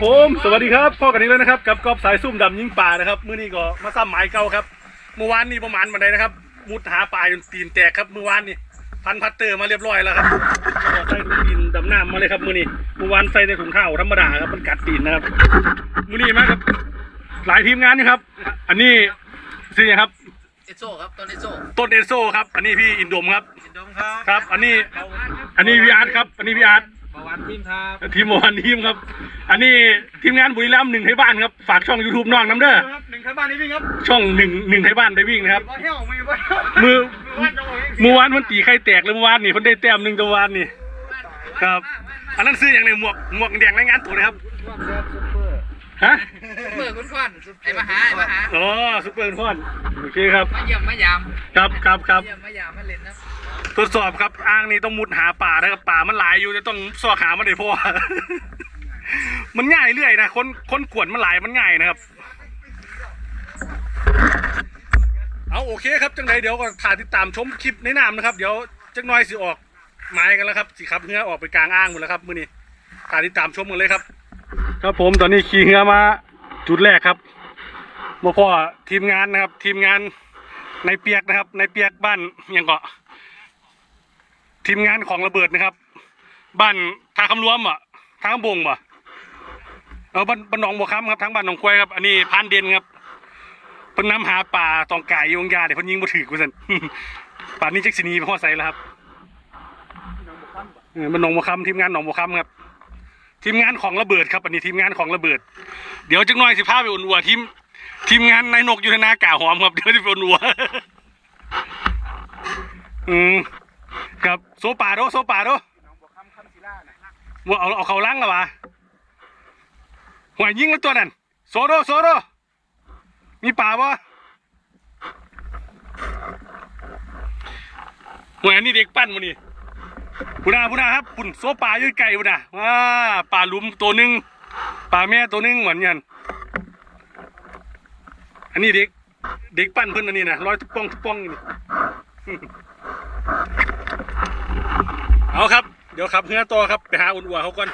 ครับผม สวัสดีครับพ่อกันนี้เลยนะครับ กับกอบสายซุ่มดำยิงป่านะครับมื้อนี้ก็มาซ้ำหมายเก่าครับ เมื่อวานนี้ประมาณวันใดนะครับ มุดหาปลาจนตีนแตกครับเมื่อวานนี้พันพัตเตอร์มาเรียบร้อยแล้วครับก็ใส่ถุงดินดำน้ำมาเลยครับมื้อนี้เมื่อวานใส่ในถุงข้าวธรรมดาครับมันกัดตีนนะครับมื้อนี้มาครับ หลายทีมงานนี่ครับ อันนี้สิครับเอโซครับต้นเอโซต้นเอโซครับ อันนี้พี่อินโดมครับอินโดมครับครับ อันนี้อันนี้พี่อาร์ตครับ อันนี้พี่อาร์ต ประวันทีมครับทีมโมฮันทีมครับ อันนี้ทีมงานบุรีรัมย์หนึ่งไทยบ้านครับ ฝากช่อง YouTube น้องน้ำเด้อครับหนึ่งข้างบ้านนี่วิ่งครับช่องหนึ่งหนึ่งไทยบ้านได้วิ่งนะครับว่าเที่ยวมือว่ามือว่าจะบอกเองเมื่อวานมันตีไข่แตกเลยเมื่อวานนี่เพิ่นได้แต้มหนึ่งตัววานนี่ ครับ อันนั้นซื้ออย่างในหมวกหมวกแดงรายงานตัวนะครับฮะเมื่อคุณควันไอ้มาหาไอ้มาหาอ๋อซุปเปอร์คอนโอเคครับ มาเยี่ยมมายาม ครับครับครับเยี่ยมมายามมาเล่นนะ ทดสอบครับอ้างนี่ต้องมุดหาป่านะครับป่ามันหลายอยู่จะต้องซอกหามันได้พอมันง่ายเรื่อยนะคนคนกวนมันหลายมันง่ายนะครับ เอาโอเคครับจังไดเดี๋ยวก็ถ่ายติดตามชมคลิปในน้ำนะครับ เดี๋ยวจักน้อยสิออกหมายกันแล้วครับสิครับเงือออกไปกลางอ่างหมดแล้วครับมื้อนี้ถ่ายติดตามชมกันเลยครับ ครับผมตอนนี้ขี่เงือมา จุดแรกครับมาพ่อทีมงานนะครับ ทีมงานในเปียกนะครับ ในเปียกบ้านยังเกาะ ทีมงานของระเบิดนะครับ บ้านทางคำรวมอะทางคำบงบ่เออบ้านบ้านหนองบัวคำครับทางบ้านหนองควายครับ อันนี้พานเด่นครับเพิ่นนำหาป่าตองไก่ยงยาเดี๋ยวเพิ่นยิงบ่ถือกูสั่น ป่านนี้จักสิหนีไปฮอดไสแล้วครับเออบ้านหนองบัวคำทีมงานหนองบัวคำครับ ทีมงานของระเบิดครับอันนี้ทีมงานของระเบิด เดี๋ยวจักหน่อยสิพาไปอุ่นอัวทีมทีมงานนายนกอยู่ในนากาหอมครับเดี๋ยวจะไปอุ่นอัว อืม ครับโซป่าโดโซป่าโดว่าเอาเอาเขาล้างแล้ววะหัวยิงแล้วตัวนั้นโซโดโซโดมีป่าปะหัวนนี้เด็กปั้นมันนี่พุนาพุนาครับปุ่นโซป่ายู่ไก่พุนาว้าป่าลุมตัวหนึ่งป่าแม่ตัวหนึ่งเหมือนกันอันนี้เด็กเด็กปั้นเพิ่นอันนี้นะร้อยทุกป้องทุกป้องนี่ เอาครับ เดี๋ยวขับเฮือต่อครับ ไปหาอุ่นอัวเขาก่อน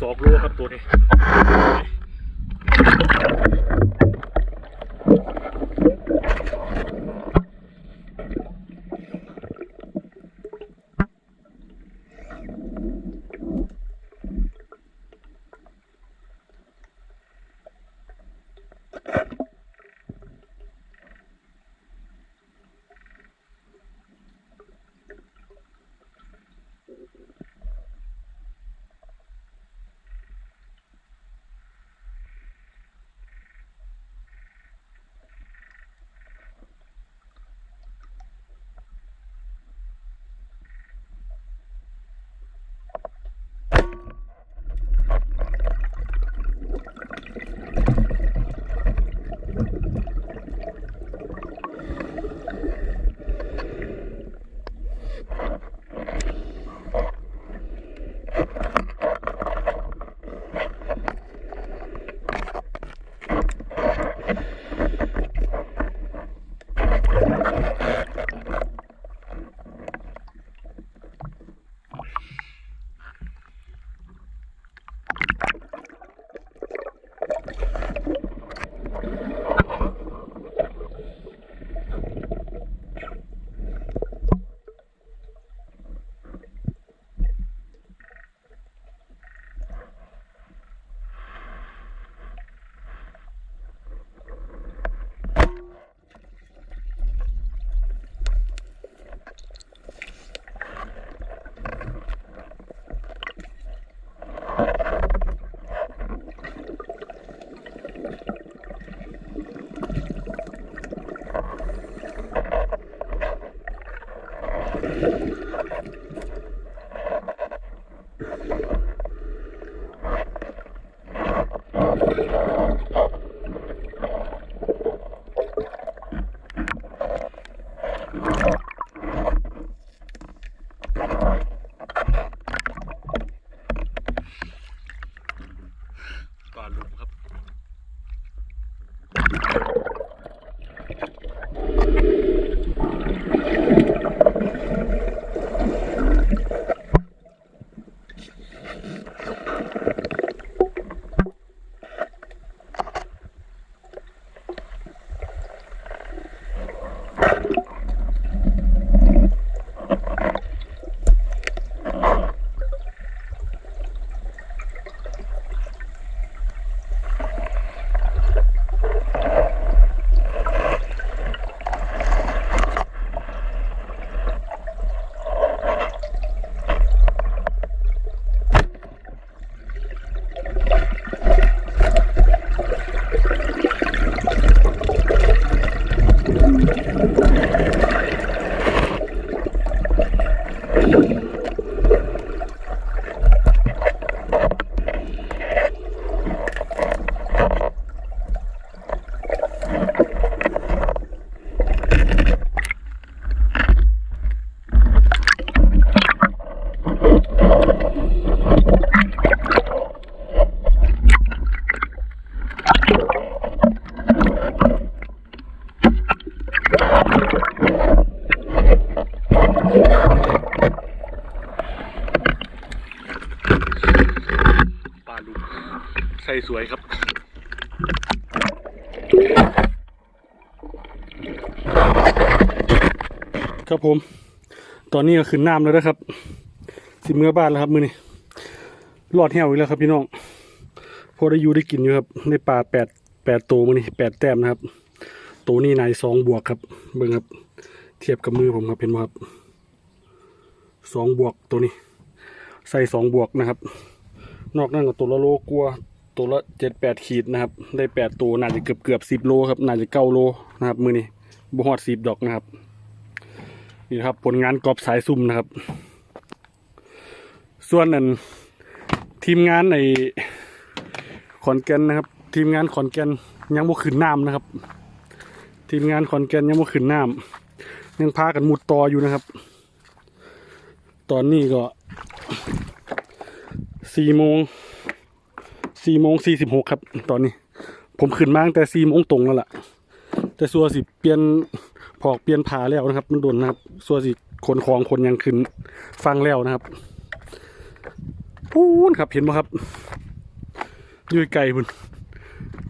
สองโลครับตัวนี้ ครับผม ตอนนี้ก็ขึ้นน้ำแล้วนะครับ สิเมื่อบ้านแล้วครับมือนี้รอดแห้วอีกแล้วครับพี่น้องพอได้อยู่ได้กินอยู่ครับในป่าแปดแปดตัวมือนี้แปดแต้มนะครับ ตัวนี้นายสองบวกครับเบิ่งครับ เทียบกับมือผมครับเห็นไหมครับสองบวกตัวนี้ ใส่สองบวกนะครับ นอกนั้นก็ตัวละโลกลัว ตัวละเจ็ดแปดขีดนะครับ ได้แปดตัวน่าจะเกือบเกือบสิบโลครับ น่าจะเก้าโลนะครับ มือนี้บ่ฮอดสิบดอกนะครับ นี่ครับผลงานกรอบสายซุ่มนะครับ ส่วนนั้นทีมงานในขอนแก่นนะครับ ทีมงานขอนแก่นยังบ่ขึ้นน้ำนะครับ ทีมงานขอนแก่นยังบ่ขึ้นน้ำยังพากันมุดต่ออยู่นะครับ ตอนนี้ก็สี่โมง สี่โมงสี่สิบหกครับ ตอนนี้ ผมขึ้นมาตั้งแต่สี่โมงตรงแล้วล่ะ แต่สัวสิเปลี่ยนผอกเปลี่ยนผาแล้วนะครับ มันโดนนะครับสัวสิขนของคนยังขึ้นฟังแล้วนะครับพูนครับเห็นไหมครับยุยไก่พุ่น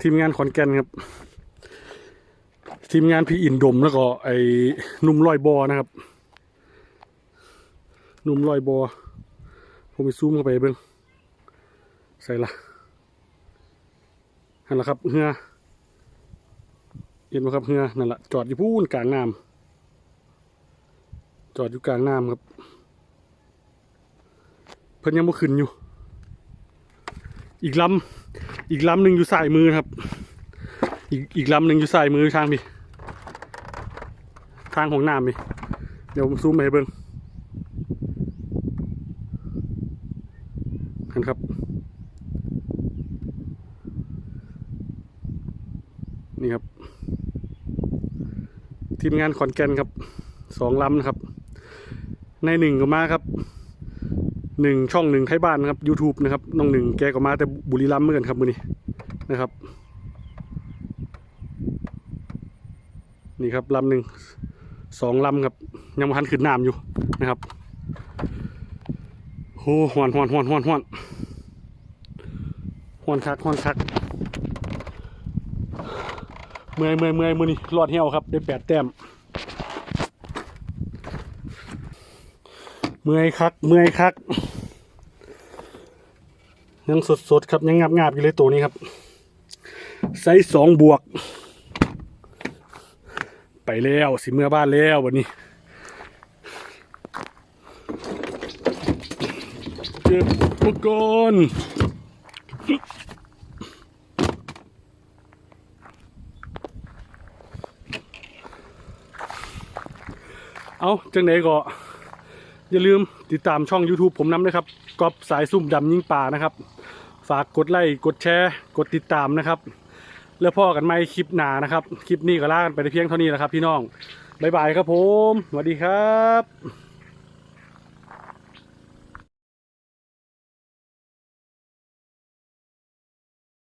ทีมงานขอนแก่นครับ ทีมงานพี่อินดมแล้วก็ ไอ้นุ่มลอยบอนะครับนุ่มลอยบอผมไปซูมเข้าไปเบิ้งใส่ละ นั่นแหละครับเฮือเห็นไหมครับเฮือนั่นแหละจอดอยู่พูนกลางน้ำจอดอยู่กลางน้ำครับเพิ่นยังบ่ขึ้นอยู่ อีกลำอีกลำหนึ่งอยู่สายมือครับ อีกอีกลำหนึ่งอยู่สายมือทางพี่ทางของน้ำพี่เดี๋ยวผมซูมไปให้เบิ่งเห็นครับ นี่ครับ ทีมงานขอนแก่นครับสองลำนะครับ ในหนึ่งก็มาครับหนึ่งช่องหนึ่งไทยบ้านนะครับ YouTube นะครับน้องหนึ่งแกก็มาแต่บุรีรัมย์เหมือนกันครับมือนี้นะครับ นี่ครับลำหนึ่งสองลำครับ ยังมาทันขึ้นน้ำอยู่นะครับโอ้หวนหวนหวนหวนหวนหวนคักหวนคัก มื่อยเมื่อยเมื่อยมือนี่รอดเหี่ยวครับ ได้แปดแต้มเมื่อยคักเมื่อยคัก ยังสดสดครับยังงับงับอยู่เลยตัวนี้ครับไซส์สองบวก ไปแล้วสิเมื่อบ้านแล้ววันนี้เก็บอุปกรณ์ เอาจังไหนก็อย่าลืมติดตามช่อง YouTube ผมน้ำนะครับกอบสายซุ่มดำยิงป่านะครับ ฝากกดไลค์กดแชร์ กดติดตามนะครับ แล้วพ่อกันไม่คลิปหนานะครับ คลิปนี้ก็ลากันไปแต่เพียงเท่านี้แหละครับพี่น้อง บ๊ายบายครับผม สวัสดีครับ